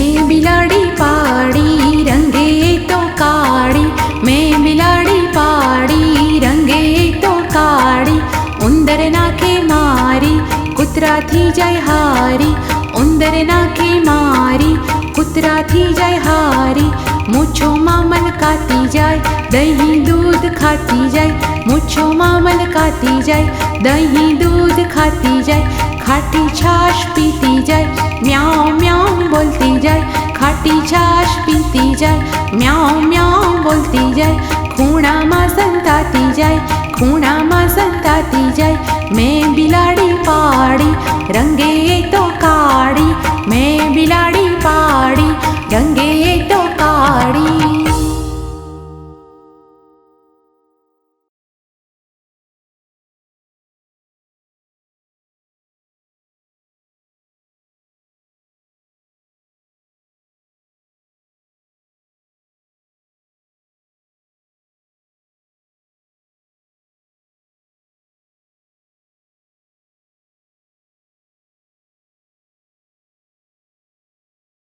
મેં બિલાડી પાડી રંગે તો કાળી મેં બિલાડી પાડી રંગે તો કાળી ઉંદર નાખે મારી કૂતરાથી જય હારી ઉંદર નાખે મારી કૂતરાથી જય હારી મૂછોમાં મલકાતી જાય દહીં દૂધ ખાતી જાય મૂછોમાં મલકાતી જાય દહીં દૂધ ખાતી જાય ખાટી છાશ પીતી જાય મ્યાઉ મ્યાઉ ખાતી છાશ પીતી જાય મ્યાઉ મ્યાઉ બોલતી જાય ખૂણામાં સંતાતી જાય ખૂણામાં સંતાતી જાય મેં બિલાડી પાડી રંગે તો